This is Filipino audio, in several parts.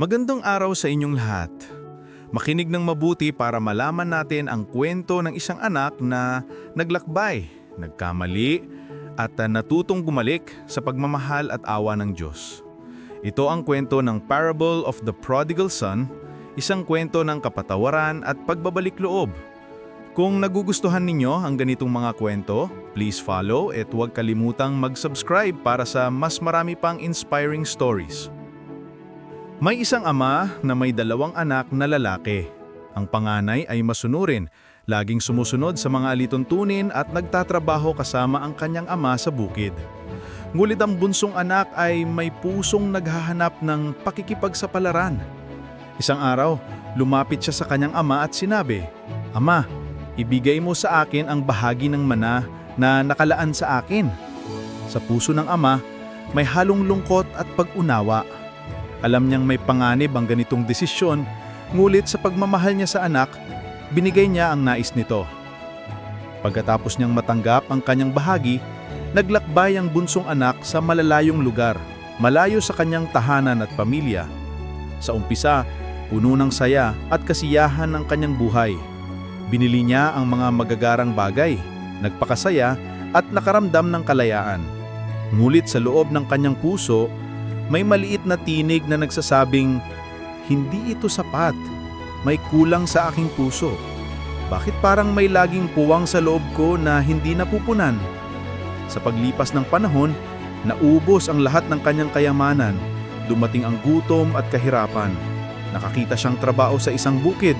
Magandang araw sa inyong lahat. Makinig ng mabuti para malaman natin ang kwento ng isang anak na naglakbay, nagkamali, at natutong bumalik sa pagmamahal at awa ng Diyos. Ito ang kwento ng Parable of the Prodigal Son, isang kwento ng kapatawaran at pagbabalik loob. Kung nagugustuhan ninyo ang ganitong mga kwento, please follow at huwag kalimutang mag-subscribe para sa mas marami pang inspiring stories. May isang ama na may dalawang anak na lalaki. Ang panganay ay masunurin, laging sumusunod sa mga alituntunin at nagtatrabaho kasama ang kanyang ama sa bukid. Ngulit ang bunsong anak ay may pusong naghahanap ng pakikipagsapalaran. Isang araw, lumapit siya sa kanyang ama at sinabi, Ama, ibigay mo sa akin ang bahagi ng mana na nakalaan sa akin. Sa puso ng ama, may halong lungkot at pag-unawa. Alam niyang may panganib ang ganitong desisyon, ngulit sa pagmamahal niya sa anak, binigay niya ang nais nito. Pagkatapos niyang matanggap ang kanyang bahagi, naglakbay ang bunsong anak sa malalayong lugar, malayo sa kanyang tahanan at pamilya. Sa umpisa, puno ng saya at kasiyahan ng kanyang buhay. Binili niya ang mga magagarang bagay, nagpakasaya at nakaramdam ng kalayaan. Ngulit sa loob ng kanyang puso, may maliit na tinig na nagsasabing, Hindi ito sapat. May kulang sa aking puso. Bakit parang may laging puwang sa loob ko na hindi napupunan? Sa paglipas ng panahon, naubos ang lahat ng kanyang kayamanan. Dumating ang gutom at kahirapan. Nakakita siyang trabaho sa isang bukid,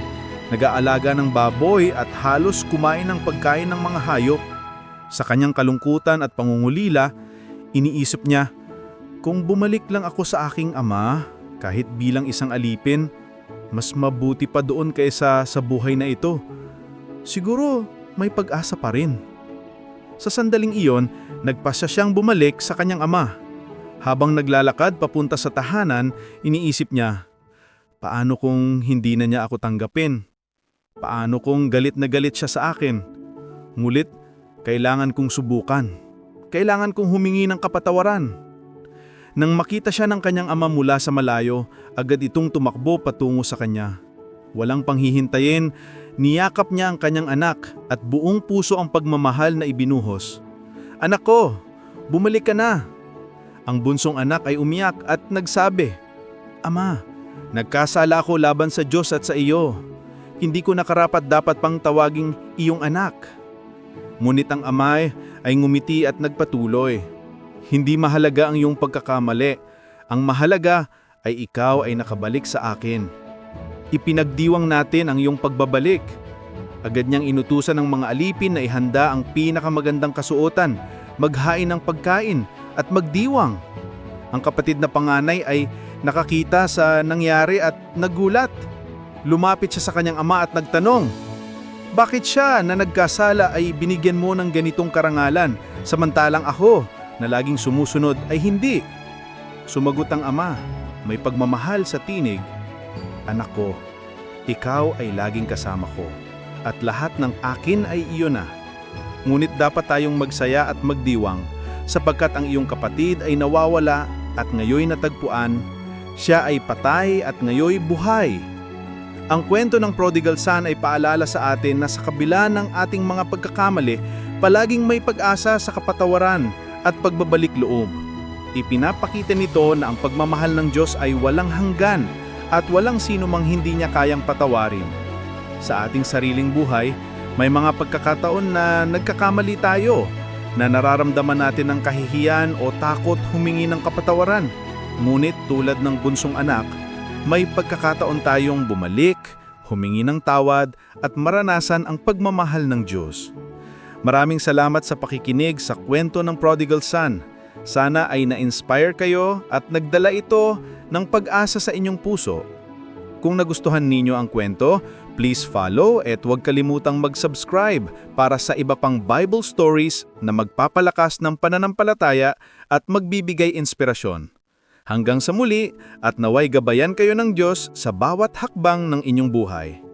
nag-aalaga ng baboy at halos kumain ng pagkain ng mga hayop. Sa kanyang kalungkutan at pangungulila, iniisip niya, kung bumalik lang ako sa aking ama, kahit bilang isang alipin, mas mabuti pa doon kaysa sa buhay na ito. Siguro may pag-asa pa rin. Sa sandaling iyon, nagpasya siyang bumalik sa kanyang ama. Habang naglalakad papunta sa tahanan, iniisip niya, paano kung hindi na niya ako tanggapin? Paano kung galit na galit siya sa akin? Ngulit, kailangan kong subukan. Kailangan kong humingi ng kapatawaran. Nang makita siya ng kanyang ama mula sa malayo, agad itong tumakbo patungo sa kanya. Walang panghihintayin, niyakap niya ang kanyang anak at buong puso ang pagmamahal na ibinuhos. Anak ko, bumalik ka na. Ang bunsong anak ay umiyak at nagsabi, Ama, nagkasala ako laban sa Diyos at sa iyo. Hindi ko nakarapat dapat pang tawaging iyong anak. Ngunit ang ama ay ngumiti at nagpatuloy. Hindi mahalaga ang iyong pagkakamali. Ang mahalaga ay ikaw ay nakabalik sa akin. Ipinagdiwang natin ang iyong pagbabalik. Agad niyang inutusan ng mga alipin na ihanda ang pinakamagandang kasuotan, maghain ng pagkain at magdiwang. Ang kapatid na panganay ay nakakita sa nangyari at nagulat. Lumapit siya sa kanyang ama at nagtanong, Bakit siya na nagkasala ay binigyan mo ng ganitong karangalan, samantalang ako na laging sumusunod ay hindi? Sumagot ang ama, may pagmamahal sa tinig, Anak ko, ikaw ay laging kasama ko, at lahat ng akin ay iyo na. Ngunit dapat tayong magsaya at magdiwang, sapagkat ang iyong kapatid ay nawawala at ngayoy natagpuan, siya ay patay at ngayoy buhay. Ang kwento ng prodigal son ay paalala sa atin na sa kabila ng ating mga pagkakamali, palaging may pag-asa sa kapatawaran at pagbabalik loob. Ipinapakita nito na ang pagmamahal ng Diyos ay walang hanggan at walang sino mang hindi niya kayang patawarin. Sa ating sariling buhay, may mga pagkakataon na nagkakamali tayo, na nararamdaman natin ng kahihiyan o takot humingi ng kapatawaran. Ngunit tulad ng bunsong anak, may pagkakataon tayong bumalik, humingi ng tawad at maranasan ang pagmamahal ng Diyos. Maraming salamat sa pakikinig sa kwento ng Prodigal Son. Sana ay na-inspire kayo at nagdala ito ng pag-asa sa inyong puso. Kung nagustuhan ninyo ang kwento, please follow at huwag kalimutang mag-subscribe para sa iba pang Bible stories na magpapalakas ng pananampalataya at magbibigay inspirasyon. Hanggang sa muli at naway gabayan kayo ng Diyos sa bawat hakbang ng inyong buhay.